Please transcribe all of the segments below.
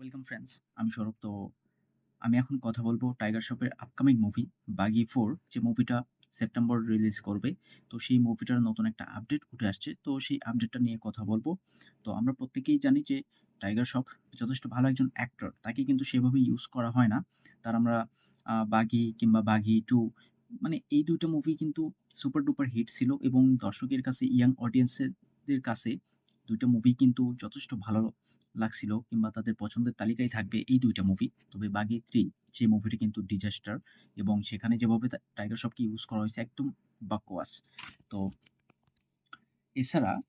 Welcome friends আমি সৌরভ, তো আমি এখন কথা বলব টাইগার শপের আপকামিং মুভি বাগি ফোর যে মুভিটা সেপ্টেম্বর রিলিজ করবে। তো সেই মুভিটার নতুন একটা আপডেট উঠে আসছে। তো সেই আপডেটটা নিয়ে কথা বলব। তো আমরা প্রত্যেকেই জানি যে টাইগার শপ যথেষ্ট ভালো একজন অ্যাক্টর তাকে কিন্তু সেভাবে ইউজ করা হয় না। তার আমরা বাগি কিংবা বাগি টু মানে এই দুইটা মুভি কিন্তু সুপার ডুপার হিট ছিল এবং দর্শকের কাছে ইয়াং অডিয়েন্সের কাছে দুইটা মুভি কিন্তু যথেষ্ট ভালো লাগছিল কিংবা তাদের পছন্দের তালিকায় থাকবে এই দুইটা মুভি তবে বাগি থ্রি সেই মুভিটি কিন্তু ডিজাস্টার এবং সেখানে যেভাবে টাইগার শ্রফকে ইউজ করা হয়েছে একদম বাকওয়াস তো এছাড়া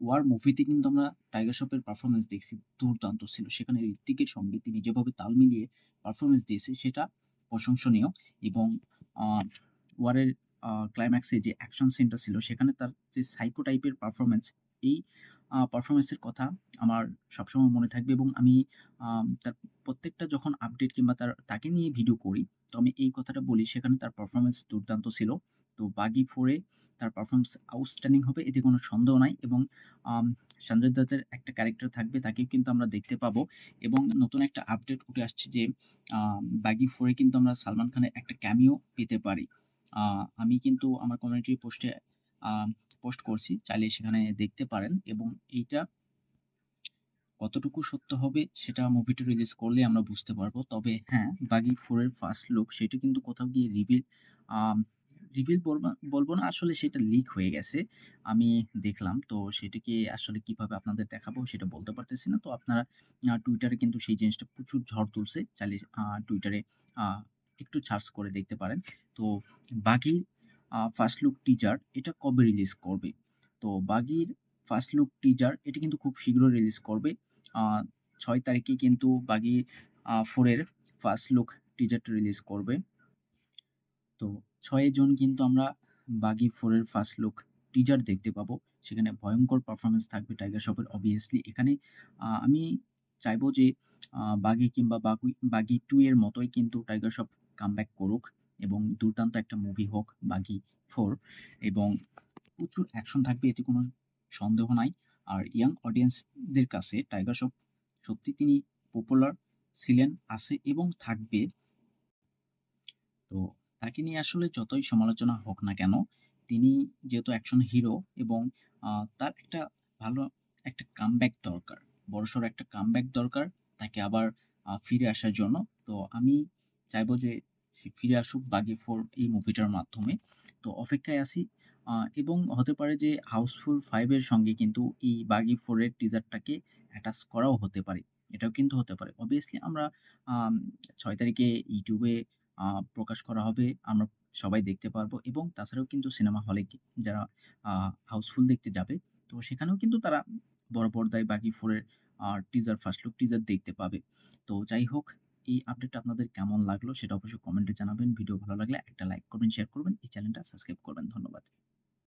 ওয়ার মুভিতে কিন্তু আমরা টাইগার শ্রফের পারফরমেন্স দেখছি দুর্দান্ত ছিল। সেখানে ঋত্বিকের সঙ্গে তিনি যেভাবে তাল মিলিয়ে পারফরমেন্স দিয়েছে সেটা প্রশংসনীয় এবং ওয়ারের ক্লাইম্যাক্সে যে অ্যাকশন সিনটা ছিল সেখানে তার যে সাইকো টাইপের পারফরমেন্স এই পারফরমেন্সের কথা আমার সবসময় মনে থাকবে এবং আমি তার প্রত্যেকটা যখন আপডেট কিংবা তার, তাকে নিয়ে ভিডিও করি, তো আমি এই কথাটা বলি, সেখানে তার পারফরমেন্স দুর্দান্ত ছিল। তো বাগি ফোরে তার পারফরমেন্স আউটস্ট্যান্ডিং হবে, এতে কোনো সন্দেহ নাই এবং সঞ্জয় দত্তের একটা ক্যারেক্টার থাকবে, তাকেও কিন্তু আমরা দেখতে পাবো এবং নতুন একটা আপডেট উঠে আসছে যে বাগি ফোরে কিন্তু আমরা সালমান খানের একটা ক্যামিও পেতে পারি। আমি কিন্তু আমার কমিউনিটি পোস্টে পোস্ট করছি, চাইলে সেখানে দেখতে পারেন এবং এইটা কতটুকু সত্য হবে সেটা মুভিটা রিলিজ করলে আমরা বুঝতে পারব। তবে হ্যাঁ বাগি ফোরের ফার্স্ট লুক সেটা কিন্তু কোথাও গিয়ে রিভিল রিভিল বলব না, আসলে সেটা লিক হয়ে গেছে, আমি দেখলাম। তো সেটাকে আসলে কীভাবে আপনাদের দেখাবো সেটা বলতে পারতেছি না। তো আপনারা টুইটারে কিন্তু সেই জিনিসটা প্রচুর ঝড় তুলছে। চাইলে টুইটারে একটু সার্চ করে দেখতে পারেন। তো বাগির ফার্স্ট লুক টিজার এটা কবে রিলিজ করবে? তো বাগির ফার্স্ট লুক টিজার এটা কিন্তু খুব শীঘ্রই রিলিজ করবে। ছয় তারিখে কিন্তু বাগি ফোরের ফার্স্ট লুক টিজারটা রিলিজ করবে। তো ছয় জুন কিন্তু আমরা বাগি ফোরের ফার্স্ট লুক টিজার দেখতে পাবো। সেখানে ভয়ঙ্কর পারফরমেন্স থাকবে টাইগার শপের অবভিয়াসলি এখানে আমি চাইব যে বাগি কিংবা বাগি বাগি টু এর মতোই কিন্তু টাইগার শ্রফ কামব্যাক করুক। এবং দুর্দান্ত একটা মুভি হোক বাগি ফোর এবং প্রচুর অ্যাকশন থাকবে, এতে কোনো সন্দেহ নাই। আর ইয়াং অডিয়েন্সদের কাছে টাইগার শ্রফ সত্যি তিনি পপুলার ছিলেন, আছে এবং থাকবে। তো তাকে নিয়ে আসলে যতই সমালোচনা হোক না কেন, তিনি যেহেতু অ্যাকশন হিরো এবং তার একটা ভালো একটা কামব্যাক দরকার। বড়সড় একটা কামব্যাক দরকার তাকে আবার ফিরে আসার জন্য। তো আমি চাইব যে সে ফিরে আসুক বাগি ফোর এই মুভিটার মাধ্যমে। তো অপেক্ষায় আছি এবং হতে পারে যে হাউসফুল ফাইভের সঙ্গে কিন্তু এই বাগি ফোরের টিজারটাকে অ্যাটাচ করাও হতে পারে। এটাও কিন্তু হতে পারে। অবভিয়াসলি আমরা ছয় তারিখে ইউটিউবে প্রকাশ করা হবে, আমরা সবাই দেখতে পারব, এবং তাছাড়াও কিন্তু সিনেমা হলে যারা হাউসফুল দেখতে যাবে, তো সেখানেও কিন্তু তারা বড় পর্দায় বাকি ফোরের টিজার ফার্স্ট লুক টিজার দেখতে পাবে। তো যাই হোক এই আপডেটটা আপনাদের কেমন লাগল সেটা অবশ্যই কমেন্টে জানাবেন। ভিডিও ভালো লাগলে একটা লাইক করবেন শেয়ার করবেন। এই চ্যানেলটা সাবস্ক্রাইব করবেন। ধন্যবাদ।